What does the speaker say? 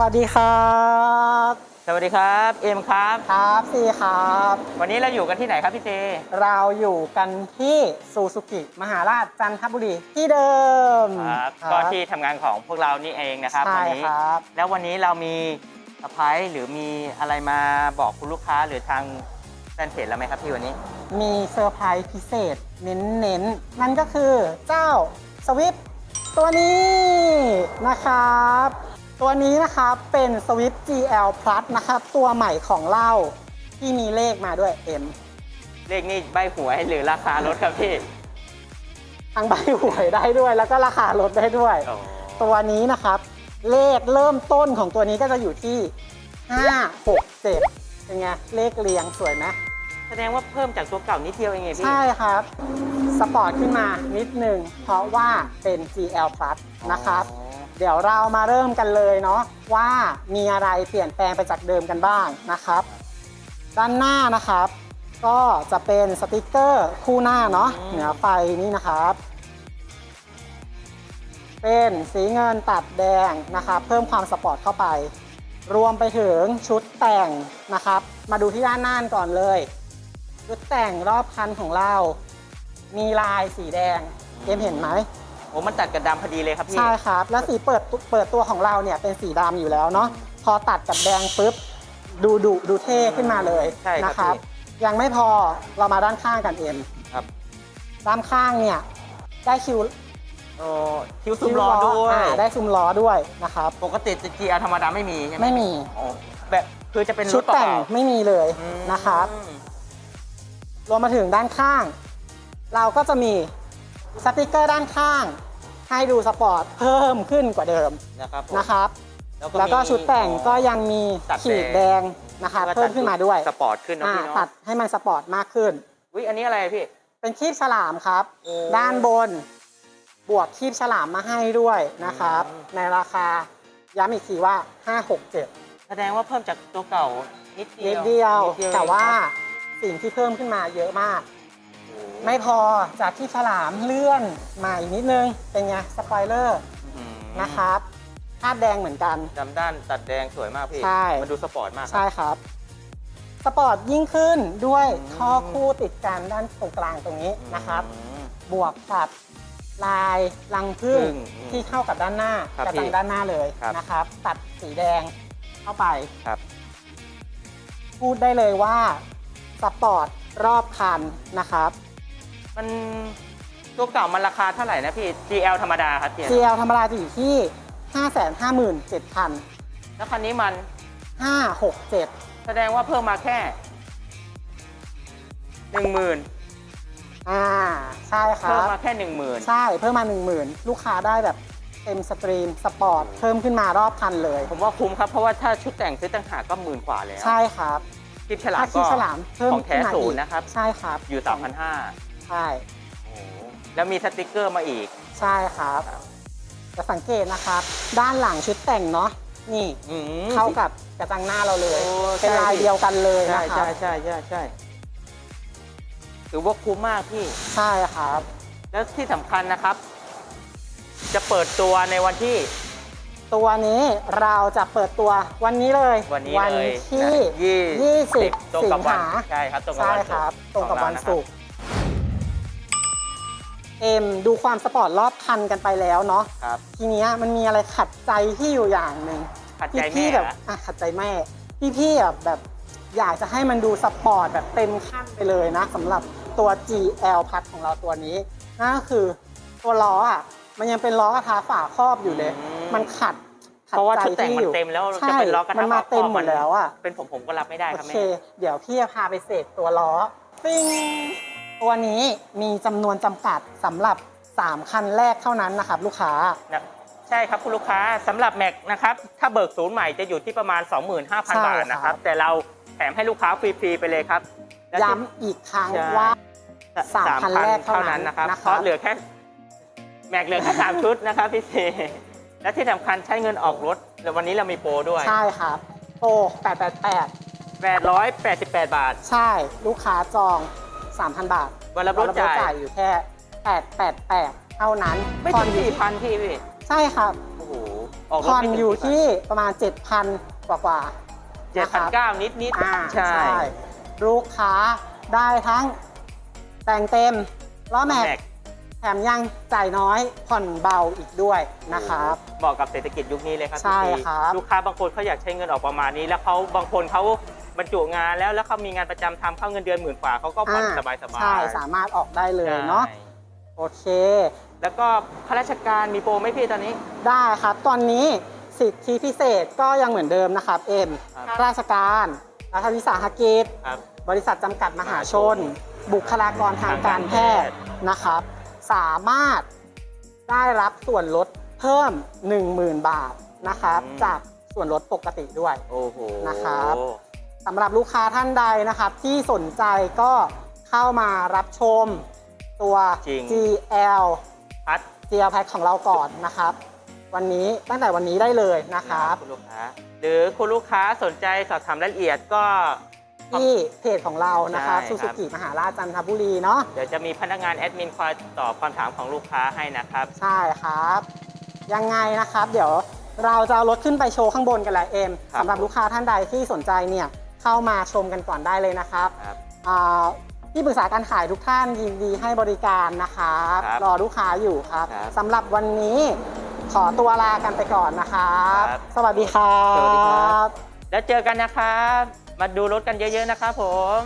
วัสดีครับสวัสดีครับเอ็มครับครับซีครับ วันนี้เราอยู่กันที่ไหนครับพี่เจ เราอยู่กันที่ซูซูกิมหาราชจันทบุรีที่เดิมครับก็ที่ทำงานของพวกเรานี่เองนะครับใช่วันนี้ครับแล้ววันนี้เรามีสไพรส์หรือมีอะไรมาบอกคุณลูกค้าหรือทางแฟนเพจเราไหมครับพี่วันนี้ มีเซอร์ไพรส์พิเศษเน้นๆนั่นก็คือเจ้าสวิฟตัวนี้นะครับ ตัวนี้นะครับเป็น Swift GL Plus นะครับ ตัวใหม่ของเราที่มีเลขมาด้วย M เลขนี่ใบหวยหรือราคารถครับพี่ทั้งใบหวยได้ด้วย แล้วก็ราคาลดได้ด้วยโอ้ตัวนี้นะครับ เลขเริ่มต้นของตัวนี้ก็จะอยู่ที่ 5 6 7เป็นไงเลขเรียงสวยไหมแสดงว่าเพิ่มจากตัวเก่านิดเดียวเองไงพี่ ใช่ครับ สปอร์ตขึ้นมานิดนึงเพราะว่าเป็น GL Plus นะครับ อ๋อ เดี๋ยวเรามาเริ่มกันเลยเนาะว่ามีอะไรเปลี่ยนแปลงไปจากเดิมกันบ้างนะครับ ด้านหน้านะครับ ก็จะเป็นสติกเกอร์คู่หน้าเนาะเหนือไฟนี่นะครับ เป็นสีเงินตัดแดงนะครับเพิ่มความสปอร์ตเข้าไป รวมไปถึงชุดแต่งนะครับ มาดูที่ด้านหน้าก่อนเลย ชุดแต่งรอบคันของเรา มีลายสีแดงเกมเห็นไหม โอ้มันตัดกับดำพอดีเลยครับพี่ ใช่ครับ แล้วสีเปิดตุเปิดตัวของเราเนี่ยเป็นสีดำอยู่แล้วเนาะพอตัดกับแดงปุ๊บดูดุดูเท่ขึ้นมาเลยใช่ครับนะครับ พี่ ยังไม่พอเรามาด้านข้างกันเอ็มครับด้านข้างเนี่ยได้คิวโอ้คิ้วซุ้มล้อด้วยาได้ซุ้มล้อด้วยนะครับ ปกติจีเอธรรมดาไม่มีใช่ไหมไม่มีโอ้แบบคือจะเป็นรชุถดเปแต่งล่าไม่มีเลยๆอืมนะครับ รวมมาถึงด้านข้าง เราก็จะมี สติกเกอร์ด้านข้าง ให้ดูสปอร์ตเพิ่มขึ้นกว่าเดิมนะครับผมนะครับ แล้วก็แล้วก็มีชุดแต่งก็ยังมีตัดขีดแดแดงงนะคะแล้วก็เพิ่มขึ้นมาด้วยสปอร์ตขึ้นนะอ่าพี่เนาะตัดให้มันสปอร์ตมากขึ้นวิอันนี้อะไรพี่ เป็นคีบฉลามครับโอ้ด้านบน บวกคีบฉลามมาให้ด้วยนะครับอืมในราคาย้ำอีกทีว่า 567 แสดงว่าเพิ่มจากตัวเก่านิดเดีนิยวดเดียวนิดเดียว แต่ว่าเองสิ่งที่เพิ่มขึ้นมาเยอะมากโอ้ ไม่พอจากที่ฉลามเลื่อนมาอีกนิดนึง เป็นไงสปอยเลอร์อืมนะครับคาดแดงเหมือนกัน ดำด้านตัดแดงสวยมากพี่ ใช่ มันดูสปอร์ตมากครับ ใช่ครับ สปอร์ตยิ่งขึ้นด้วยอืม ท่อคู่ติดกันด้านตรงกลางตรงนี้นะครับ อืม บวกกับลายรังพึ่งพึ่งอืมที่เข้ากับด้านหน้าครับกระพี่จังด้านหน้าเลยครับ นะครับ ตัดสีแดงเข้าไป ครับ พูดได้เลยว่าสปอร์ตรอบคันนะครับ มันตัวเก่ามันราคาเท่าไหร่นะพี่ GL ธรรมดาครับเจีย GL ธรรมดาจะอยู่ที่ 557,000 แล้วคันนี้มัน567แสดงว่าเพิ่มมาแค่หนึ่งหมื่นอ่าใช่คเพิ่มรับมาแค่หนึ่งหมื่นใช่เพิ่มมา 10,000 ลูกค้าได้แบบเต็มสตรีม สปอร์ต เพิ่มขึ้นมารอบคันเลย ผมว่าคุ้มครับ เพราะว่าถ้าชุดแต่งซื้อต่างหากก็หมื่นกว่าแล้วใช่ครับคลิปฉลามถ้าคีก็ฉลามเพิ่มของแท้ขึ้นมาศูอีนย์กนะครับ ใช่ครับอยู่ สามพันห้าใช่แล้วมีสติกเกอร์มาอีก ใช่ครับจะสังเกตนะครับ ด้านหลังชุดแต่งเนาะนี่อืม เข้ากับกระจังหน้าเราเลย โอ้เป็นใช่ลายพี่เดียวกันเลยใช่นะครัใช่บใช่ใช่ใช่ถือว่าคุ้มมากพี่ ใช่ครับ แล้วที่สำคัญนะครับ จะเปิดตัวในวันที่ ตัวนี้เราจะเปิดตัววันนี้เลยวันนี้เลยที่ นะยี่ยี่สิบตรงสิกับงวันหาใช่ครับตรงกับใช่วันครับตรงกับวันของเาะคศุกร์ เอ็มดูความสปอร์ตรอบคันกันไปแล้วเนาะครับ ทีเนี้ยมันมีอะไรขัดใจที่อยู่อย่างหนึ่งขัดใจพี่แม่ๆแบบเหรอ อะขัดใจแม่พี่พี่ๆแบบแบบอยากจะให้มันดูสปอร์ตแบบเต็มขั้นไปเลยนะสำหรับตัว GL พัดของเราตัวนี้นั่นก็คือตัวล้ออะมันยังเป็นล้อกระทะฝาครอบอยู่เลยมันขัดขัดเพราะว่าใจชุดแต่งมันที่อยู่เต็มแล้วใช่จะเป็นล้อกระทะมันมาเต็มครอบหมดแล้วอะ เป็นผมผมก็รับไม่ได้โอครับเค แม่เดี๋ยวพี่จะพาไปเสกตัวล้อ ปิ้ง ตัวนี้มีจำนวนจำกัดสำหรับ 3 คันแรกเท่านั้นนะครับลูกค้า นะใช่ครับคุณลูกค้าสำหรับแม็กนะครับถ้าเบิกศูนย์ใหม่จะอยู่ที่ประมาณ25,000 บาทนะครับแต่เราแถมให้ลูกค้าฟรี ๆ ไปเลยครับและที่ย้ำอีกครั้งใช่ว่า สามคันแรกเท่านั้นนะครับนะครับเพราะเหลือแค่แม็กเหลือแค่สามชุดนะครับพี่เซและที่สำคัญใช้เงินออกรถแล้ววันนี้เรามีโปรด้วย ใช่ครับโปร888 888 บาท ใช่ลูกค้าจอง 3,000 บาทวันรับรถจ่ายจ่าย อยู่แค่ 888 เท่านั้นไม่ผ่อถึนงอยู่สี่พันพี่พี่ใช่ครับโอ้โหออกรถผ่อนไม่ถึงอยู่4,000 ที่ประมาณ 7,000 กว่ากว่าๆเจ็ดนะคพันรับ เก้านิดนิดๆอ่าใช่ ลูกค้าได้ทั้งแต่งเต็มล้อแม็กแม็กแถมยังจ่ายน้อยผ่อนเบาอีกด้วยนะครับ เหมาะกับเศรษฐกิจยุคนี้เลยครับใช่พี่ครับ ลูกค้าบางคนเขาอยากใช้เงินออกประมาณนี้ แล้วเขาบางคนเขา บรรจุงานแล้วแล้วเขามีงานประจำทำเข้าเงินเดือนหมื่นกว่าเขาก็ผ่อนอ่าสบายสบายใช่สามารถออกได้เลยเนาะโอเค แล้วก็ข้าราชการมีโปรไหมพี่ตอนนี้ ได้ครับ ตอนนี้สิทธิพิเศษก็ยังเหมือนเดิมนะครับ เอ็มครับ ข้าราชการรัฐวิสาหกิจ ครับ บริษัทจำกัดมหาชน บุคลากรทางการแพทย์นะครับ สามารถได้รับส่วนลดเพิ่ม 10,000 บาทนะครับ อืม จากส่วนลดปกติด้วย โอ้โหนะครับ สำหรับลูกค้าท่านใดนะครับที่สนใจก็เข้ามารับชมตัว จริง GL พัด GL Pack ของเราก่อนนะครับ วันนี้ตั้งแต่วันนี้ได้เลยนะครับ คุณลูกค้า หรือคุณลูกค้าสนใจสอบถามรายละเอียดก็ ที่เพจของเรานะครับใช่ซูครัซูบกิมหาราชจันทบุรีเนาะ เดี๋ยวจะมีพนักงานแอดมินคอยตอบคำถามของลูกค้าให้นะครับ ใช่ครับ ยังไงนะครับ เดี๋ยวเราจะเอารถขึ้นไปโชว์ข้างบนกันแหละเอ็มครับ สำหรับลูกค้าท่านใดที่สนใจเนี่ย เข้ามาชมกันก่อนได้เลยนะครับครับ อ่าที่ปรึกษาการขายทุกท่านยินดีให้บริการนะครับครับรอลูกค้าอยู่ครับครับสำหรับวันนี้ขอตัวลากันไปก่อนนะครับครับสวัสดีครับสวัสดีครับแล้วเจอกันนะครับ มาดูรถกันเยอะๆนะครับผม